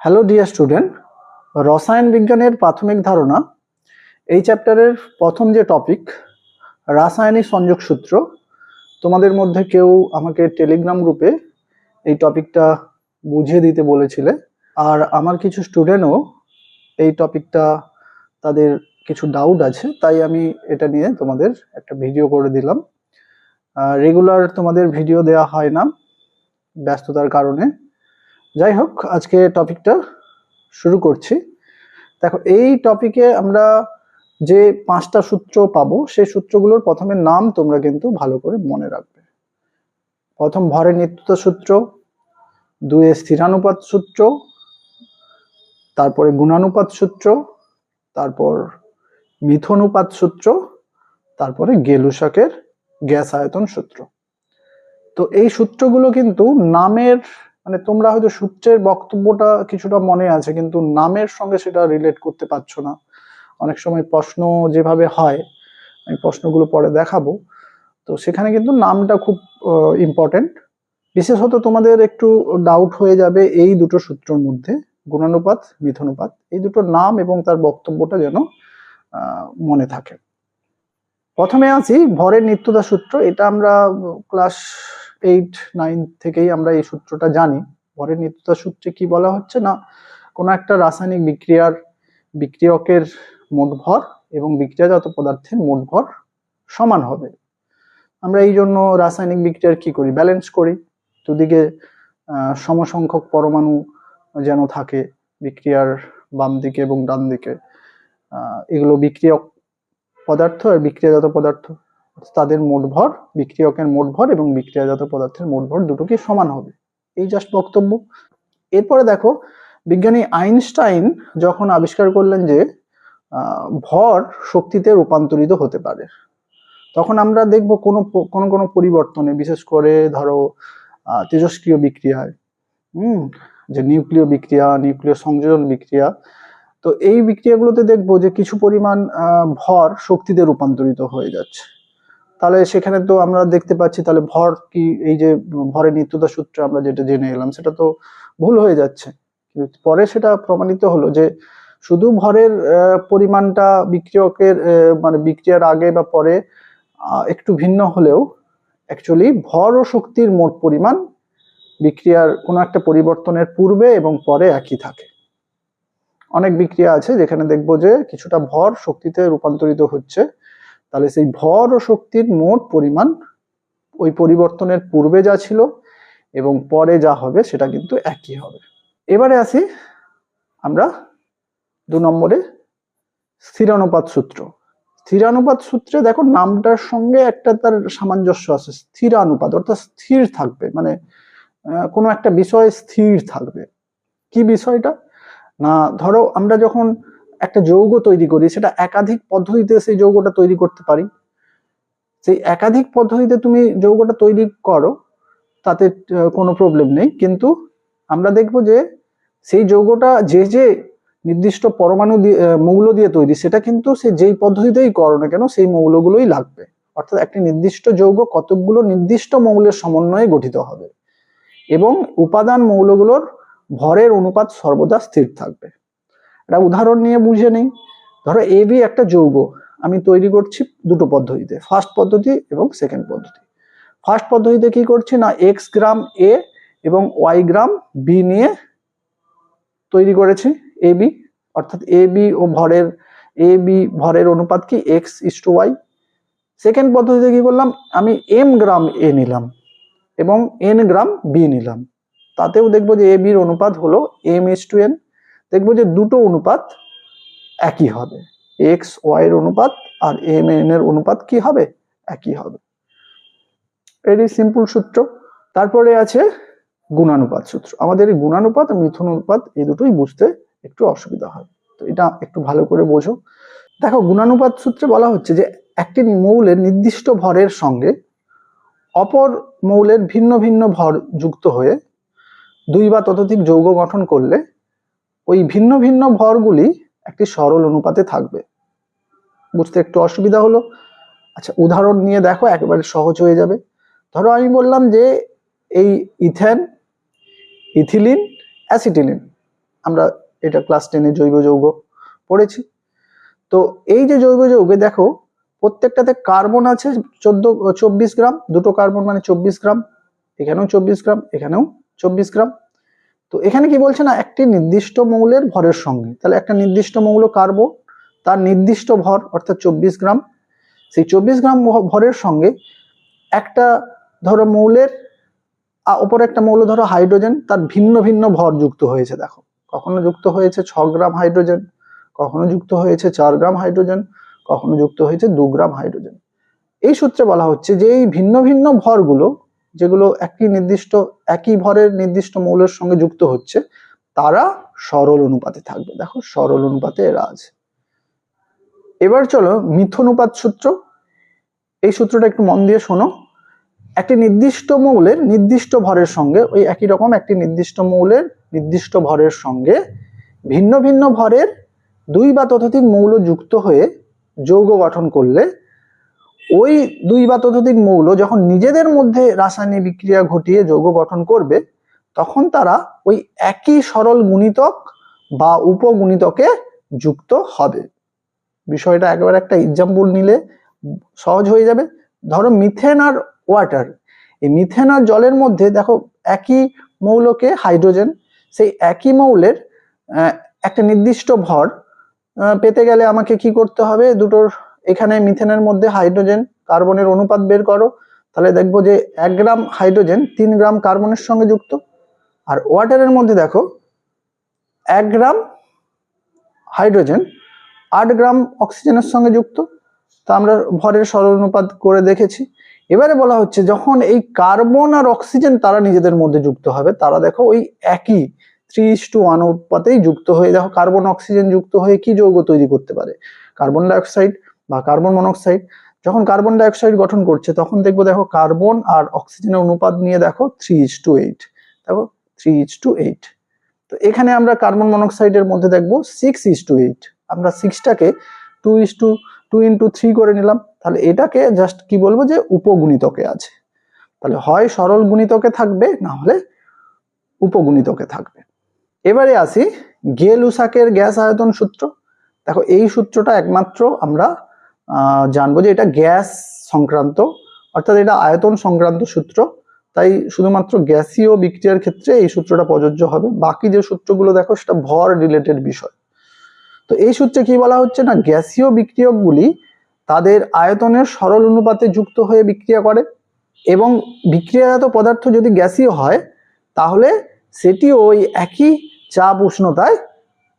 Hello dear student রসায়ন বিজ্ঞানের প্রাথমিক ধারণা। এই চ্যাপ্টারের প্রথম যে টপিক রাসায়নিক সংযোগ সূত্র, তোমাদের মধ্যে কেউ আমাকে টেলিগ্রাম গ্রুপে এই টপিকটা বুঝিয়ে দিতে বলেছিলে। আর আমার কিছু স্টুডেন্টও এই টপিকটা তাদের কিছু ডাউট আছে, তাই আমি এটা নিয়ে তোমাদের একটা ভিডিও করে দিলাম। রেগুলার তোমাদের ভিডিও দেওয়া হয় না ব্যস্ততার কারণে। যাই হোক, আজকে টপিকটা শুরু করছি। দেখো, এই টপিকে আমরা যে পাঁচটা সূত্র পাবো, সেই সূত্রগুলোর প্রথমে নাম তোমরা কিন্তু ভালো করে মনে রাখবে। প্রথম ভরের নিত্যতা সূত্র দুয়ে স্থিরানুপাত সূত্র, তারপরে গুণানুপাত সূত্র, তারপর মিথনুপাত সূত্র, তারপরে গেলুশকের গ্যাস আয়তন সূত্র। তো এই সূত্রগুলো কিন্তু নামের মানে তোমরা হয়তো সূত্রের বক্তব্যটা কিছুটা মনে আছে, কিন্তু নামের সঙ্গে সেটা রিলেট করতে পারছ না। অনেক সময় প্রশ্ন যেভাবে হয়, আমি প্রশ্নগুলো পরে দেখাবো। তো সেখানে কিন্তু নামটা খুব ইম্পর্টেন্ট বিশেষত তোমাদের একটু ডাউট হয়ে যাবে এই দুটো সূত্রের মধ্যে, গুণানুপাত, মিথনুপাত। এই দুটো নাম এবং তার বক্তব্যটা যেন মনে থাকে। প্রথমে আছি ভরের নিত্যতা সূত্র। এটা আমরা ক্লাস এইট নাইন থেকেই আমরা এই সূত্রটা জানি। ভরের নিত্যতা সূত্রে কি বলা হচ্ছে না? কোনো একটা রাসায়নিক বিক্রিয়ার বিক্রিয়কের মোট ভর এবং বিক্রিয়াজাত পদার্থের মোট ভর সমান হবে। আমরা এই জন্য রাসায়নিক বিক্রিয়ার কি করি? ব্যালেন্স করি। দুদিকে সমসংখ্যক পরমাণু যেন থাকে বিক্রিয়ার বাম দিকে এবং ডান দিকে। এগুলো বিক্রিয়ক পদার্থ আর বিক্রিয়াজাত পদার্থ। তাদের মোট ভর, বিক্রিয়কের মোট ভর এবং বিক্রিয়াজাত পদার্থের মোট ভর দুটোকে সমান হবে। এই জাস্ট বক্তব্য। এরপরে দেখো, বিজ্ঞানী আইনস্টাইন যখন আবিষ্কার করলেন যে ভর শক্তিতে রূপান্তরিত হতে পারে, তখন আমরা দেখব কোনো কোনো কোনো পরিবর্তনে, বিশেষ করে ধরো তেজস্ক্রিয় বিক্রিয়ায়, হুম, যে নিউক্লিয় বিক্রিয়া, নিউক্লিয় সংযোজন বিক্রিয়া, তো এই বিক্রিয়াগুলোতে দেখব যে কিছু পরিমাণ ভর শক্তিতে রূপান্তরিত হয়ে যাচ্ছে। তাহলে সেখানে তো আমরা দেখতে পাচ্ছি, তাহলে ভর কি, এই যে ভরের নিত্যতা সূত্রে আমরা যেটা জেনে এলাম, সেটা তো ভুল হয়ে যাচ্ছে। পরে সেটা প্রমাণিত হলো যে শুধু ভরের পরিমাণটা বিক্রিয়কের মানে বিক্রিয়ার আগে বা পরে একটু ভিন্ন হলেও অ্যাকচুয়ালি ভর ও শক্তির মোট পরিমাণ বিক্রিয়ার কোনো একটা পরিবর্তনের পূর্বে এবং পরে একই থাকে। অনেক বিক্রিয়া আছে যেখানে দেখব যে কিছুটা ভর শক্তিতে রূপান্তরিত হচ্ছে তাহলে সেই ভর ও শক্তির মোট পরিমাণ ওই পরিবর্তনের পূর্বে যা ছিল এবং পরে যা হবে সেটা কিন্তু একই হবে। এবারে আসি আমরা দু নম্বরে স্থিরানুপাত সূত্র। স্থিরানুপাত সূত্রে দেখো নামটার সঙ্গে একটা তার সামঞ্জস্য আছে, স্থিরানুপাত, অর্থাৎ স্থির থাকবে মানে কোনো একটা বিষয় স্থির থাকবে। কি বিষয়টা? না, ধরো আমরা যখন একটা যৌগ তৈরি করি, সেটা একাধিক পদ্ধতিতে সেই যৌগটা তৈরি করতে পারি। সেই একাধিক পদ্ধতিতে তুমি যৌগটা তৈরি করো, তাতে কোনো প্রবলেম নেই। কিন্তু আমরা দেখব যে সেই যৌগটা যে যে নির্দিষ্ট পরমাণু মৌল দিয়ে তৈরি, সেটা কিন্তু সে যেই পদ্ধতিতেই করো না কেন, সেই মৌলগুলোই লাগবে। অর্থাৎ একটি নির্দিষ্ট যৌগ কতকগুলো নির্দিষ্ট মৌলের সমন্বয়ে গঠিত হবে। এবং উপাদান মৌলগুলোর ভরের অনুপাত সর্বদা স্থির থাকবে। একটা উদাহরণ নিয়ে বুঝে নেই। ধরো এ বি একটা যৌগ, আমি তৈরি করছি দুটো পদ্ধতিতে ফার্স্ট পদ্ধতি এবং সেকেন্ড পদ্ধতি। ফার্স্ট পদ্ধতিতে কি করছি না এক্স গ্রাম এ এবং ওয়াই গ্রাম বি নিয়ে তৈরি করেছি এ বি অর্থাৎ এ বি ও ভরের এ বি ভরের অনুপাত কি? X is to Y second পদ্ধতিতে কি করলাম, আমি এম গ্রাম এ নিলাম এবং এন গ্রাম বি নিলাম। তাতেও দেখব যে এ বির অনুপাত হলো এম ইস টু এন দেখব যে দুটো অনুপাত একই হবে। এক্স ওয়াই এর অনুপাত আর এম এন এর অনুপাত কি হবে? একই হবে। এটি সিম্পল সূত্র। তারপরে আছে গুণানুপাত সূত্র। আমাদের এই গুণানুপাত আর মিথুন অনুপাত এই দুটোই বুঝতে একটু অসুবিধা হয়। তো এটা একটু ভালো করে বোঝো। দেখো, গুণানুপাত সূত্রে বলা হচ্ছে যে একটি মৌলের নির্দিষ্ট ভরের সঙ্গে অপর মৌলের ভিন্ন ভিন্ন ভর যুক্ত হয়ে দুই বা ততোধিক যৌগ গঠন করলে ওই ভিন্ন ভিন্ন ভরগুলি একটি সরল অনুপাতে থাকবে। বুঝতে একটু অসুবিধা হলো? আচ্ছা উদাহরণ নিয়ে দেখো, একেবারে সহজ হয়ে যাবে। ধরো আমি বললাম যে এই ইথেন, ইথিলিন, অ্যাসিটিলিন, আমরা এটা ক্লাস টেনে জৈব যৌগ পড়েছি। তো এই যে জৈব যৌগে দেখো, প্রত্যেকটাতে কার্বন আছে চোদ্দ, চব্বিশ গ্রাম, দুটো কার্বন মানে চব্বিশ গ্রাম, এখানেও চব্বিশ গ্রাম, এখানেও চব্বিশ গ্রাম। তো এখানে কি বলছে না, একটি নির্দিষ্ট মৌলের ভরের সঙ্গে। তাহলে একটা নির্দিষ্ট মৌল কার্বন তার নির্দিষ্ট ভর, অর্থাৎ চব্বিশ গ্রাম। সেই চব্বিশ গ্রাম ভরের সঙ্গে একটা ধরো মৌলের ওপরে একটা মৌল ধরো হাইড্রোজেন, তার ভিন্ন ভিন্ন ভর যুক্ত হয়েছে, দেখো। কখনো যুক্ত হয়েছে ছ গ্রাম হাইড্রোজেন, কখনো যুক্ত হয়েছে চার গ্রাম হাইড্রোজেন, কখনো যুক্ত হয়েছে দু গ্রাম হাইড্রোজেন। এই সূত্রে বলা হচ্ছে যে এই ভিন্ন ভিন্ন ভরগুলো যেগুলো একই নির্দিষ্ট, একই ভরের নির্দিষ্ট মৌলের সঙ্গে যুক্ত হচ্ছে, তারা সরল অনুপাতে থাকবে। দেখো, সরল অনুপাতে এরা আছে এবার চলো মিথনুপাত সূত্র। এই সূত্রটা একটু মন দিয়ে শোনো। একটি নির্দিষ্ট মৌলের নির্দিষ্ট ভরের সঙ্গে, ওই একই রকম একটি নির্দিষ্ট মৌলের নির্দিষ্ট ভরের সঙ্গে ভিন্ন ভিন্ন ভরের দুই বা ততোধিক মৌল যুক্ত হয়ে যৌগ গঠন করলে ওই দুই বা ততোধিক মৌল যখন নিজেদের মধ্যে রাসায়নিক বিক্রিয়া ঘটিয়ে যৌগ গঠন করবে, তখন তারা ওই একই সরল গুণিতক বা উপগুণিতকে যুক্ত হবে। বিষয়টা একবার একটা এক্সাম্পল নিলে সহজ হয়ে যাবে। ধরো মিথেন আর ওয়াটার এই মিথেন আর জলের মধ্যে দেখো একই মৌলকে হাইড্রোজেন সেই একই মৌলের একটা নির্দিষ্ট ভর পেতে গেলে আমাকে কি করতে হবে? দুটোর এখানে মিথেনের মধ্যে হাইড্রোজেন কার্বনের অনুপাত বের করো। তাহলে দেখব যে এক গ্রাম হাইড্রোজেন, তিন গ্রাম কার্বনের সঙ্গে যুক্ত। আর ওয়াটারের মধ্যে দেখো, এক গ্রাম হাইড্রোজেন, আট গ্রাম অক্সিজেনের সঙ্গে যুক্ত। তা আমরা ভরের সরল অনুপাত করে দেখেছি। এবারে বলা হচ্ছে যখন এই কার্বন আর অক্সিজেন তারা নিজেদের মধ্যে যুক্ত হবে, তারা দেখো ওই একই থ্রি ইস টু ওয়ান অনুপাতেই যুক্ত হয়ে, দেখো কার্বন অক্সিজেন যুক্ত হয়ে কি যৌগ তৈরি করতে পারে? কার্বন ডাইঅক্সাইড বা কার্বন মনোক্সাইড, যখন কার্বন ডাইঅক্সাইড গঠন করছে, তখন দেখব দেখো কার্বন আর অক্সিজেনের অনুপাত নিয়ে দেখো three is to eight three three is to eight তো এখানে আমরা কার্বন মনোক্সাইডের মধ্যে দেখব সিক্স ইস টু এইট আমরা সিক্সটাকে two is to two two three করে নিলাম। তাহলে এটাকে জাস্ট কি বলব যে উপগুণিতকে আছে। তাহলে হয় সরল গুণিতকে থাকবে, না হলে উপগুণিতকে থাকবে। এবারে আসি গেলুসাকের গ্যাস আয়তন সূত্র। দেখো এই সূত্রটা একমাত্র আমরা জানব যে এটা গ্যাস সংক্রান্ত, অর্থাৎ এটা আয়তন সংক্রান্ত সূত্র। তাই শুধুমাত্র গ্যাসীয় বিক্রিয়ার ক্ষেত্রে এই সূত্রটা প্রযোজ্য হবে। বাকি যে সূত্রগুলো দেখো, সেটা ভর রিলেটেড বিষয়। তো এই সূত্রে কি বলা হচ্ছে না, গ্যাসীয় বিক্রিয়কগুলি তাদের আয়তনের সরল অনুপাতে যুক্ত হয়ে বিক্রিয়া করে এবং বিক্রিয়াজাত পদার্থ যদি গ্যাসীয় হয়, তাহলে সেটি ওই একই চাপ উষ্ণতায়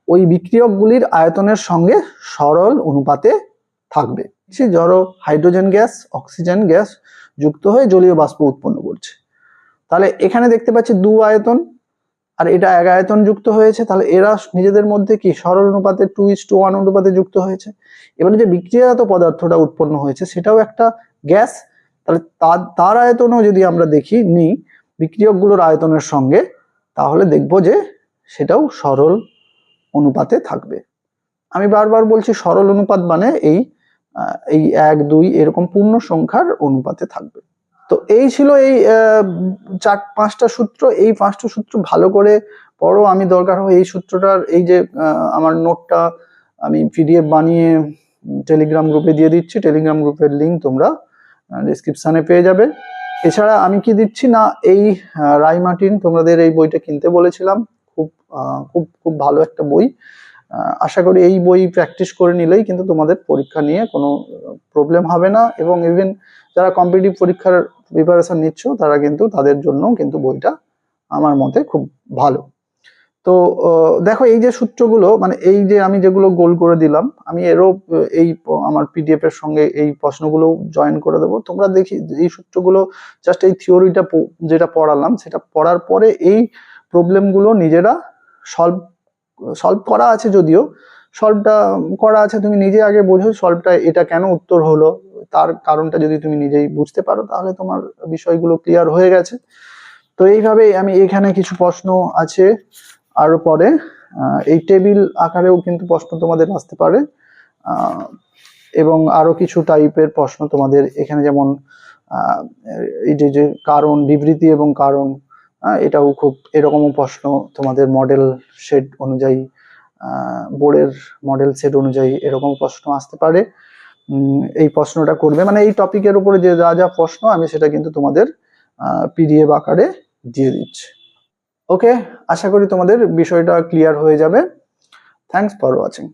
ওই বিক্রিয়কগুলির আয়তনের সঙ্গে সরল অনুপাতে থাকবে। সে জড়ো হাইড্রোজেন গ্যাস, অক্সিজেন গ্যাস যুক্ত হয়ে জলীয় বাষ্প উৎপন্ন করছে। তাহলে এখানে দেখতে পাচ্ছি দু আয়তন, আর এটা এক আয়তন যুক্ত হয়েছে। তাহলে এরা নিজেদের মধ্যে কি সরল অনুপাতে টু ইস টু ওয়ান অনুপাতে যুক্ত হয়েছে? এবারে যে বিক্রিয়াজাত পদার্থটা উৎপন্ন হয়েছে, সেটাও একটা গ্যাস। তাহলে তার তার আয়তনও যদি আমরা দেখি, নিই, বিক্রিয়কগুলোর আয়তনের সঙ্গে, তাহলে দেখব যে সেটাও সরল অনুপাতে থাকবে। আমি বারবার বলছি সরল অনুপাত মানে এই এই এক দুই এরকম পূর্ণ সংখ্যার অনুপাতে থাকবে। তো এই ছিল এই চার পাঁচটা সূত্র। এই পাঁচটা সূত্র ভালো করে পড়ো। আমি দরকার হয় এই সূত্রটার এই যে আমার নোটটা আমি পিডিএফ বানিয়ে টেলিগ্রাম গ্রুপে দিয়ে দিচ্ছি। টেলিগ্রাম গ্রুপের লিঙ্ক তোমরা ডিসক্রিপশানে পেয়ে যাবে। এছাড়া আমি কি দিচ্ছি না এই আহ, রাই মার্টিন তোমাদের এই বইটা কিনতে বলেছিলাম। খুব খুব খুব ভালো একটা বই। আশা করি এই বই প্র্যাকটিস করে নিলেই কিন্তু তোমাদের পরীক্ষা নিয়ে কোনো প্রবলেম হবে না। এবং ইভেন যারা কম্পিটিটিভ পরীক্ষার প্রিপারেশন নিচ্ছ, তারা কিন্তু তাদের জন্য কিন্তু বইটা আমার মতে খুব ভালো। তো দেখো এই যে সূত্রগুলো মানে এই যে আমি যেগুলো গোল করে দিলাম, আমি এরও, এই আমার পিডিএফ এর সঙ্গে এই প্রশ্নগুলো জয়েন করে দেবো। তোমরা দেখি, এই সূত্রগুলো জাস্ট এই থিওরিটা যেটা পড়ালাম, সেটা পড়ার পরে এই প্রবলেমগুলো নিজেরা সলভ সলভ করা আছে যদিও সলভটা করা আছে, তুমি নিজে আগে বোঝো সলভটা এটা কেন উত্তর হলো, তার কারণটা যদি তুমি নিজেই বুঝতে পারো, তাহলে তোমার বিষয়গুলো ক্লিয়ার হয়ে গেছে। তো এইভাবে আমি এখানে কিছু প্রশ্ন আছে আরও পরে এই টেবিল আকারেও কিন্তু প্রশ্ন তোমাদের আসতে পারে এবং আরও কিছু টাইপের প্রশ্ন তোমাদের এখানে যেমন এই যে কারণ, বিবৃতি এবং কারণ এটাও খুব এরকমও প্রশ্ন তোমাদের মডেল সেট অনুযায়ী বোর্ডের মডেল সেট অনুযায়ী এরকম প্রশ্ন আসতে পারে। এই প্রশ্নটা করবে। মানে এই টপিকের উপরে যে যা যা প্রশ্ন, আমি সেটা কিন্তু তোমাদের পিডিএফ আকারে দিয়ে দিচ্ছি। ওকে আশা করি তোমাদের বিষয়টা ক্লিয়ার হয়ে যাবে। Thanks for watching